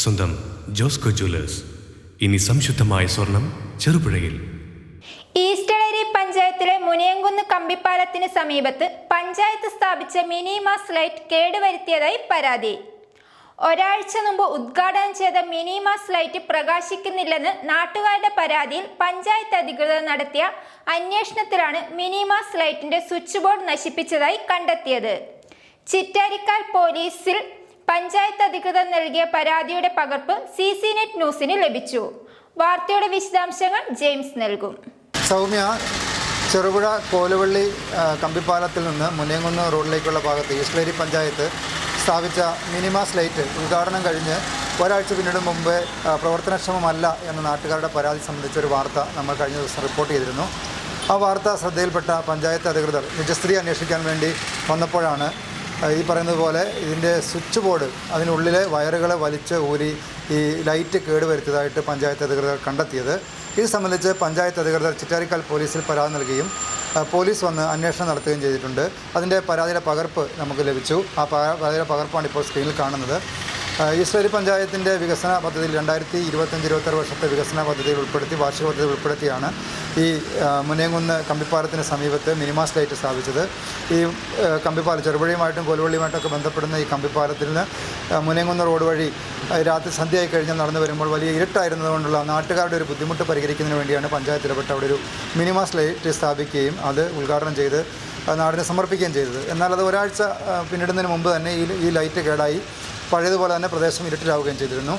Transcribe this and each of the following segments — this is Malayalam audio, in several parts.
സ്വന്തം ജോസ്കോ ജ്വല്ലേഴ്സ്. ഇനി സംശുദ്ധമായ സ്വർണം ചെറുപുഴയിൽ. ഈസ്റ്റളേരി പഞ്ചായത്തിലെ മുനിയങ്കുന്ന് കമ്പിപ്പാലത്തിന് സമീപത്ത് പഞ്ചായത്ത് സ്ഥാപിച്ച മിനി മാസ് ലൈറ്റ് കേടുവരുത്തിയതായി പരാതി. ഒരാഴ്ച മുമ്പ് ഉദ്ഘാടനം ചെയ്ത മിനി മാസ് ലൈറ്റ് പ്രകാശിക്കുന്നില്ലെന്ന് നാട്ടുകാരുടെ പരാതിയിൽ പഞ്ചായത്ത് അധികൃതർ നടത്തിയ അന്വേഷണത്തിലാണ് മിനി മാസ് ലൈറ്റിന്റെ സ്വിച്ച് ബോർഡ് നശിപ്പിച്ചതായി കണ്ടെത്തിയത്. ചിറ്റാരിക്കാൽ പോലീസിൽ പഞ്ചായത്ത് അധികൃതർ നൽകിയ പരാതിയുടെ പകർപ്പ് സി സി നെറ്റ് ന്യൂസിന് ലഭിച്ചു. വാർത്തയുടെ വിശദാംശങ്ങൾ ജെയിംസ് നൽകും. സൗമ്യ ചെറുപുഴ കോലുവള്ളി കമ്പിപ്പാലത്തിൽ നിന്ന് മുനിയങ്കുന്ന് റോഡിലേക്കുള്ള ഭാഗത്ത് ഈസ്റ്റ്ലേരി പഞ്ചായത്ത് സ്ഥാപിച്ച മിനിമ സ്ലൈറ്റ് ഉദ്ഘാടനം കഴിഞ്ഞ് ഒരാഴ്ച പിന്നീട് മുമ്പ് പ്രവർത്തനക്ഷമമല്ല എന്ന നാട്ടുകാരുടെ പരാതി സംബന്ധിച്ചൊരു വാർത്ത നമ്മൾ കഴിഞ്ഞ ദിവസം റിപ്പോർട്ട് ചെയ്തിരുന്നു. ആ വാർത്ത ശ്രദ്ധയിൽപ്പെട്ട പഞ്ചായത്ത് അധികൃതർ നിജസ്ത്രീ അന്വേഷിക്കാൻ വേണ്ടി വന്നപ്പോഴാണ് ഈ പറയുന്നത് പോലെ ഇതിന്റെ സ്വിച്ച് ബോർഡ് അതിനുള്ളിലെ വയറുകളെ വലിച്ച് ഊരി ഈ ലൈറ്റ് കേടുവരുത്തിയതായിട്ട് പഞ്ചായത്ത് അധികൃതർ കണ്ടെത്തിയത്. ഇത് സംബന്ധിച്ച് പഞ്ചായത്ത് അധികൃതർ ചിറ്റാരിക്കാൽ പോലീസിൽ പരാതി നൽകുകയും പോലീസ് വന്ന് അന്വേഷണം നടത്തുകയും ചെയ്തിട്ടുണ്ട്. അതിന്റെ പരാതിയുടെ പകർപ്പ് നമുക്ക് ലഭിച്ചു. ആ പരാതിയുടെ പകർപ്പാണ് ഇപ്പോൾ സ്ക്രീനിൽ കാണുന്നത്. ഈശ്വരി പഞ്ചായത്തിന്റെ വികസന പദ്ധതിയിൽ രണ്ടായിരത്തി ഇരുപത്തഞ്ച് ഇരുപത്താറ് വർഷത്തെ വികസന പദ്ധതിയിൽ ഉൾപ്പെടുത്തി വാർഷിക പദ്ധതി ഉൾപ്പെടുത്തിയാണ് ഈ ആ, മുനയങ്കുന്ന് കമ്പിപ്പാലത്തിന് സമീപത്ത് മിനിമാസ് ലൈറ്റ് സ്ഥാപിച്ചത്. ഈ കമ്പിപ്പാലം ചെറുപുഴയുമായിട്ടും കോലുവള്ളിയുമായിട്ടൊക്കെ ബന്ധപ്പെടുന്ന ഈ കമ്പിപ്പാലത്തിൽ നിന്ന് ആ, മുനയങ്കുന്ന് റോഡ് വഴി രാത്രി സന്ധ്യയായി കഴിഞ്ഞാൽ നടന്നു വരുമ്പോൾ വലിയ ഇരുട്ടായിരുന്നതുകൊണ്ടുള്ള നാട്ടുകാരുടെ ഒരു ബുദ്ധിമുട്ട് പരിഹരിക്കുന്നതിന് വേണ്ടിയാണ് പഞ്ചായത്ത് ഇടപെട്ട് അവിടെ ഒരു മിനിമാസ് ലൈറ്റ് സ്ഥാപിക്കുകയും അത് ഉദ്ഘാടനം ചെയ്ത് നാടിനെ സമർപ്പിക്കുകയും ചെയ്തത്. എന്നാൽ അത് ഒരാഴ്ച പിന്നിടുന്നതിന് മുമ്പ് തന്നെ ഈ ഈ ലൈറ്റ് കേടായി. പഴയതുപോലെ തന്നെ പ്രദേശം ഇരുട്ടിലാവുകയും ചെയ്തിരുന്നു.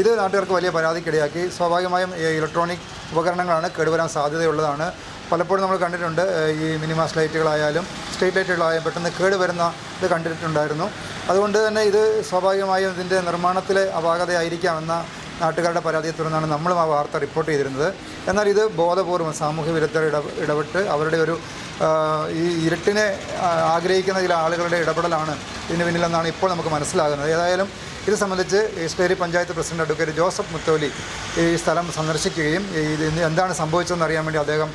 ഇത് നാട്ടുകാർക്ക് വലിയ പരാതിക്കിടയാക്കി. സ്വാഭാവികമായും ഇലക്ട്രോണിക് ഉപകരണങ്ങളാണ് കേടുവരാൻ സാധ്യതയുള്ളതാണ്. പലപ്പോഴും നമ്മൾ കണ്ടിട്ടുണ്ട് ഈ മിനിമാസ് ലൈറ്റുകളായാലും സ്ട്രീറ്റ് ലൈറ്റുകളായാലും പെട്ടെന്ന് കേടുവരുന്ന ഇത് കണ്ടിട്ടുണ്ടായിരുന്നു. അതുകൊണ്ട് തന്നെ ഇത് സ്വാഭാവികമായും ഇതിന്റെ നിർമ്മാണത്തിലെ അപാകതയായിരിക്കാമെന്ന നാട്ടുകാരുടെ പരാതിയെ തുടർന്നാണ് നമ്മളും ആ വാർത്ത റിപ്പോർട്ട് ചെയ്തിരുന്നത്. എന്നാൽ ഇത് ബോധപൂർവം സാമൂഹ്യ വിരുദ്ധർ ഇടപെട്ട് അവരുടെ ഒരു ഈ ഇരുട്ടിനെ ആഗ്രഹിക്കുന്ന ചില ആളുകളുടെ ഇടപെടലാണ് ഇതിന് പിന്നിലെന്നാണ് ഇപ്പോൾ നമുക്ക് മനസ്സിലാകുന്നത്. ഏതായാലും ഇത് സംബന്ധിച്ച് Easteri panchayat president advocate Joseph Mutholi ഈ സ്ഥലം സന്ദർശിക്കുകയും ഇത് എന്താണ് സംഭവിച്ചതെന്ന് അറിയാൻ വേണ്ടി അദ്ദേഹം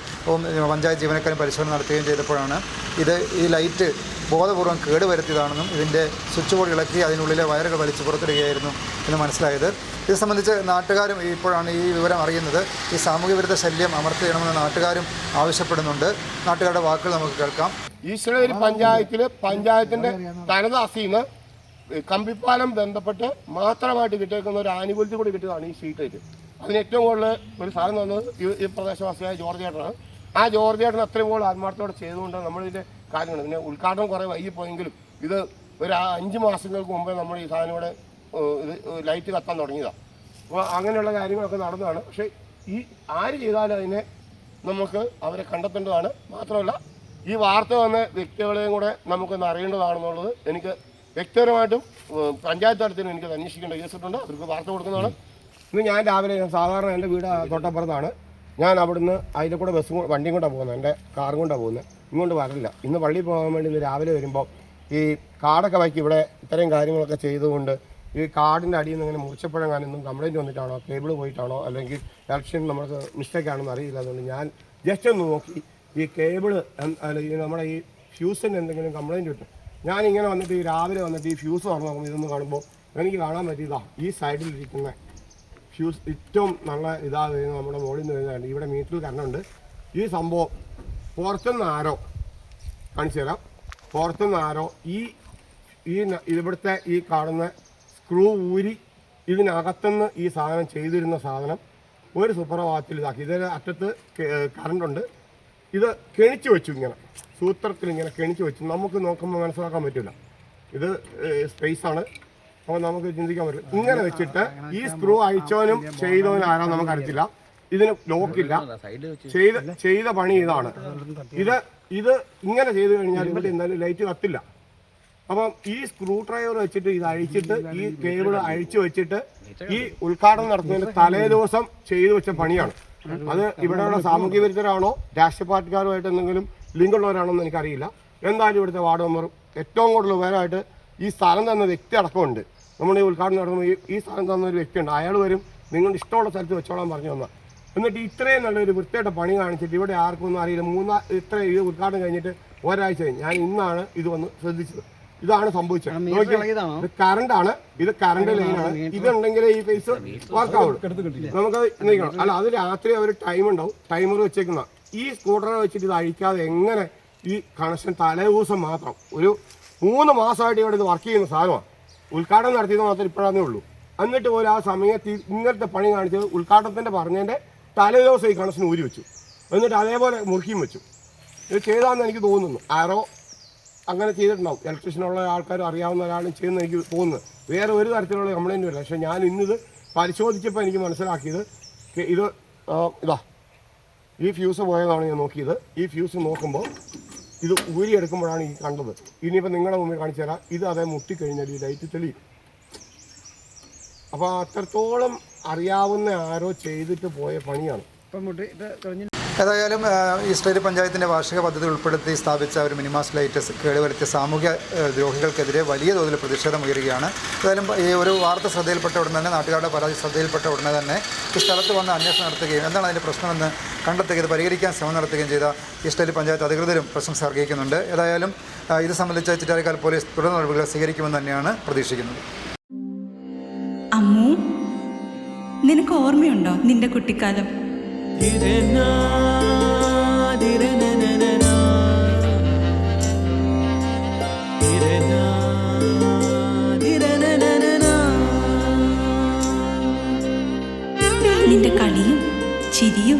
പഞ്ചായത്ത് ജീവനക്കാരും പരിശോധന നടത്തുകയും ചെയ്തപ്പോഴാണ് ഇത് ഈ ലൈറ്റ് ബോധപൂർവം കേടുവരുത്തിയതാണെന്നും ഇതിന്റെ സ്വിച്ച് ബോർഡ് ഇളക്കി അതിനുള്ളിലെ വയറുകൾ വലിച്ചു പുറത്തിടുകയായിരുന്നു എന്ന് മനസ്സിലായത്. ഇത് സംബന്ധിച്ച് നാട്ടുകാരും ഇപ്പോഴാണ് ഈ വിവരം അറിയുന്നത്. ഈ സാമൂഹ്യ വിരുദ്ധ ശല്യം അമർത്തി നാട്ടുകാരും ആവശ്യപ്പെടുന്നുണ്ട്. നാട്ടുകാരുടെ വാക്കുകൾ നമുക്ക് കേൾക്കാം. ഈശ്വരഗിരി പഞ്ചായത്തിൽ പഞ്ചായത്തിന്റെ തനതാസിന്ന് കമ്പിപ്പാലം ബന്ധപ്പെട്ട് മാത്രമായിട്ട് കിട്ടിയേക്കുന്ന ഒരു ആനുകൂല്യത്തിൽ കൂടി കിട്ടിയതാണ് ഈ സീറ്റ് അതിന് ഏറ്റവും കൂടുതൽ ഒരു സാധനം തന്നത് ഈ- പ്രദേശവാസിയായ ജോർജ് ചേട്ടനാണ്. ആ ജോർജ് ചേട്ടൻ അത്രയും കൂടുതൽ ആത്മാർത്ഥത്തോടെ ചെയ്തുകൊണ്ട് നമ്മളിതിന്റെ കാര്യങ്ങൾ പിന്നെ ഉദ്ഘാടനം കുറേ വൈകിപ്പോയെങ്കിലും ഇത് ഒരു അഞ്ച് മാസങ്ങൾക്ക് മുമ്പേ നമ്മൾ ഈ സാധനം ഇവിടെ ഇത് ലൈറ്റ് കത്താൻ തുടങ്ങിയതാണ് അപ്പോൾ അങ്ങനെയുള്ള കാര്യങ്ങളൊക്കെ നടന്നതാണ്. പക്ഷേ ഈ ആര് ചെയ്താലും അതിനെ നമുക്ക് അവരെ കണ്ടെത്തേണ്ടതാണ്. മാത്രമല്ല ഈ വാർത്ത വന്ന വ്യക്തികളെയും കൂടെ നമുക്കൊന്ന് അറിയേണ്ടതാണെന്നുള്ളത് എനിക്ക് വ്യക്തിപരമായിട്ടും പഞ്ചായത്ത് തലത്തിലും എനിക്ക് അന്വേഷിക്കേണ്ട കേസിട്ടുണ്ട് അവർക്ക് വാർത്ത കൊടുക്കുന്നതാണ്. ഇന്ന് ഞാൻ രാവിലെ സാധാരണ എന്റെ വീട് തൊട്ടപ്പുറത്താണ്. ഞാൻ അവിടുന്ന് അതിന്റെ കൂടെ ബസ്സും വണ്ടിയും കൊണ്ടാണ് പോകുന്നത്. എന്റെ കാറും കൊണ്ടാണ് പോകുന്നത്. ഇങ്ങോട്ട് വരില്ല ഇന്ന് പള്ളിയിൽ പോകാൻ വേണ്ടി ഇന്ന് രാവിലെ വരുമ്പോൾ ഈ കാടൊക്കെ വയ്ക്കി ഇവിടെ ഇത്രയും കാര്യങ്ങളൊക്കെ ചെയ്തുകൊണ്ട് ഈ കാടിന്റെ അടിയിൽ നിന്ന് ഇങ്ങനെ മുറിച്ചപ്പോഴെങ്ങാനൊന്നും കംപ്ലയിന്റ് വന്നിട്ടാണോ? കേബിൾ പോയിട്ടാണോ? അല്ലെങ്കിൽ ഇലക്ഷൻ നമ്മൾക്ക് മിസ്റ്റേക്ക് ആണെന്ന് അറിയില്ല. അതുകൊണ്ട് ഞാൻ ജസ്റ്റ് ഒന്ന് നോക്കി. ഈ കേബിൾ നമ്മുടെ ഈ ഫ്യൂസിന് എന്തെങ്കിലും കംപ്ലയിന്റ് കിട്ടും. ഞാനിങ്ങനെ വന്നിട്ട് ഈ രാവിലെ വന്നിട്ട് ഈ ഫ്യൂസ് തുറന്നു നോക്കുമ്പോൾ ഇതൊന്ന് കാണുമ്പോൾ എനിക്ക് കാണാൻ പറ്റിയതാണ് ഈ സൈഡിലിരിക്കുന്ന ഫ്യൂസ് ഏറ്റവും നല്ല ഇതാ വരുന്നത് നമ്മുടെ മുകളിൽ നിന്ന് വരുന്നതാണ്. ഇവിടെ മീറ്ററിൽ കറണ്ടുണ്ട് ഈ സംഭവം പുറത്തുനിന്ന് ആരോ കാണിച്ചു തരാം. പുറത്തുനിന്ന് ആരോ ഈ ഈ ഇവിടുത്തെ ഈ കാണുന്ന സ്ക്രൂ ഊരി ഇതിനകത്തുനിന്ന് ഈ സാധനം ചെയ്തിരുന്ന സാധനം ഒരു സുപ്രഭാതത്തിൽ ഇതാക്കി. ഇതിന് അറ്റത്ത് കറണ്ടുണ്ട് ഇത് കെണിച്ച് വെച്ചു ഇങ്ങനെ. സൂത്രത്തിൽ ഇങ്ങനെ കെണിച്ച് വെച്ചു. നമുക്ക് നോക്കുമ്പോൾ മനസ്സിലാക്കാൻ പറ്റില്ല. ഇത് സ്പേസ് ആണ്. അപ്പോൾ നമുക്ക് ചിന്തിക്കാൻ പറ്റില്ല ഇങ്ങനെ വെച്ചിട്ട് ഈ സ്ക്രൂ അയച്ചവനും ചെയ്തവനും ആരാ നമുക്ക് അറിയത്തില്ല. ഇതിന് ലോക്കില്ല ചെയ്ത ചെയ്ത പണി ഇതാണ്. ഇത് ഇത് ഇങ്ങനെ ചെയ്തു കഴിഞ്ഞാൽ ഇവിടെ എന്തായാലും ലൈറ്റ് കത്തില്ല. അപ്പം ഈ സ്ക്രൂ ഡ്രൈവർ വെച്ചിട്ട് ഇത് അഴിച്ചിട്ട് ഈ കേബിൾ അഴിച്ചു വെച്ചിട്ട് ഈ ഉദ്ഘാടനം നടത്തുന്നതിന് തലേ ദിവസം ചെയ്തു വെച്ച പണിയാണ്. അത് ഇവിടെയുള്ള സാമൂഹ്യ വിരുദ്ധരാണോ രാഷ്ട്രീയ പാർട്ടിക്കാരുമായിട്ട് എന്തെങ്കിലും ലിങ്ക് ഉള്ളവരാണോന്ന് എനിക്കറിയില്ല. എന്തായാലും ഇവിടുത്തെ വാർഡ് മെമ്പറും ഏറ്റവും കൂടുതൽ ഉപകാരമായിട്ട് ഈ സ്ഥലം തന്ന വ്യക്തി അടക്കമുണ്ട്. നമ്മുടെ ഈ ഉദ്ഘാടനം നടത്തുമ്പോൾ ഈ ഈ സ്ഥലം തന്ന ഒരു വ്യക്തിയുണ്ട്. അയാൾ വരും നിങ്ങളുടെ ഇഷ്ടമുള്ള സ്ഥലത്ത് വെച്ചോളാൻ പറഞ്ഞു തന്നാൽ എന്നിട്ട് ഇത്രയും നല്ലൊരു വൃത്തിയായിട്ട് പണി കാണിച്ചിട്ട് ഇവിടെ ആർക്കും ഒന്നും അറിയില്ല. മൂന്നാ ഇത്ര ഇത് ഉദ്ഘാടനം കഴിഞ്ഞിട്ട് ഒരാഴ്ച കഴിഞ്ഞ് ഞാൻ ഇന്നാണ് ഇത് വന്ന് ശ്രദ്ധിച്ചത്. ഇതാണ് സംഭവിച്ചത്. നോക്കിയേ. ഇത് കറണ്ട് ആണ്. ഇത് കറണ്ട് ലൈനാണ് ഇതുണ്ടെങ്കിൽ ഈ ഫേസ് വർക്ക് ആവുള്ളൂ. നമുക്ക് നീക്കണം. അല്ല അത് രാത്രി അവർ ടൈം ഉണ്ടാവും. ടൈമർ വെച്ചേക്കുന്ന. ഈ സ്കൂട്ടറെ വെച്ചിട്ട് ഇത് അഴിക്കാതെ എങ്ങനെ ഈ കണക്ഷൻ തലേ ദിവസം മാത്രം ഒരു മൂന്ന് മാസമായിട്ട് ഇവിടെ ഇത് വർക്ക് ചെയ്യുന്ന സാധനമാണ്. ഉദ്ഘാടനം നടത്തിയത് മാത്രമേ ഇപ്പോഴാന്നേ ഉള്ളൂ. എന്നിട്ട് പോലും ആ സമയത്ത് ഇങ്ങനത്തെ പണി കാണിച്ചത് ഉദ്ഘാടനത്തിന്റെ പറഞ്ഞതിന്റെ തലേ ദിവസം ഈ കണക്ഷൻ ഊരി വെച്ചു. എന്നിട്ട് അതേപോലെ മുറുക്കിയും വെച്ചു. ഇത് ചെയ്താന്ന് എനിക്ക് തോന്നുന്നു. ആരോ അങ്ങനെ ചെയ്തിട്ടുണ്ടാവും. ഇലക്ട്രീഷ്യനുള്ള ആൾക്കാരും അറിയാവുന്ന ഒരാളും ചെയ്യുന്ന എനിക്ക് തോന്നുന്നു. വേറെ ഒരു തരത്തിലുള്ള കംപ്ലൈന്റ് വരില്ല പക്ഷേ ഞാൻ ഇന്നിത് പരിശോധിച്ചപ്പോൾ എനിക്ക് മനസ്സിലാക്കിയത് ഇത് ഇതാ. ഈ ഫ്യൂസ് പോയതാണ് ഞാൻ നോക്കിയത്. ഈ ഫ്യൂസ് നോക്കുമ്പോൾ ഇത് ഊരിയെടുക്കുമ്പോഴാണ് ഈ കണ്ടത്. ഇനിയിപ്പോൾ നിങ്ങളുടെ മുമ്പിൽ കാണിച്ചു തരാം. ഇത് അതേ മുട്ടിക്കഴിഞ്ഞാൽ ഈ ലൈറ്റ് തെളിയും അപ്പോൾ അത്രത്തോളം അറിയാവുന്ന ആരോ ചെയ്തിട്ട് പോയ പണിയാണ്. ഏതായാലും ആ, ഈസ്റ്റേരി പഞ്ചായത്തിന്റെ വാർഷിക പദ്ധതി ഉൾപ്പെടുത്തി സ്ഥാപിച്ച ഒരു മിനിമാസ് ലൈറ്റ് കേടുവരുത്തിയ സാമൂഹ്യ ദ്രോഹികൾക്കെതിരെ വലിയ തോതിൽ പ്രതിഷേധം ഉയരുകയാണ്. ഏതായാലും ഈ ഒരു വാർത്ത ശ്രദ്ധയിൽപ്പെട്ട ഉടനെ തന്നെ നാട്ടുകാരുടെ പരാതി ശ്രദ്ധയിൽപ്പെട്ട ഉടനെ തന്നെ ഈ സ്ഥലത്ത് വന്ന് അന്വേഷണം നടത്തുകയും എന്താണ് അതിന്റെ പ്രശ്നമെന്ന് കണ്ടെത്തുകയും ഇത് പരിഹരിക്കാൻ ശ്രമം നടത്തുകയും ചെയ്ത ഈസ്റ്റേരി പഞ്ചായത്ത് അധികൃതരും പ്രശംസ അർഹിക്കുന്നുണ്ട്. ഏതായാലും ഇത് സംബന്ധിച്ച് ചിറ്റാരിക്കാൽ പോലീസ് തുടർ നടപടികൾ സ്വീകരിക്കുമെന്ന് തന്നെയാണ് പ്രതീക്ഷിക്കുന്നത്. അമ്മു നിനക്ക് ഓർമ്മയുണ്ടോ നിന്റെ കുട്ടിക്കാലം? നിന്റെ കളിയും ചിരിയും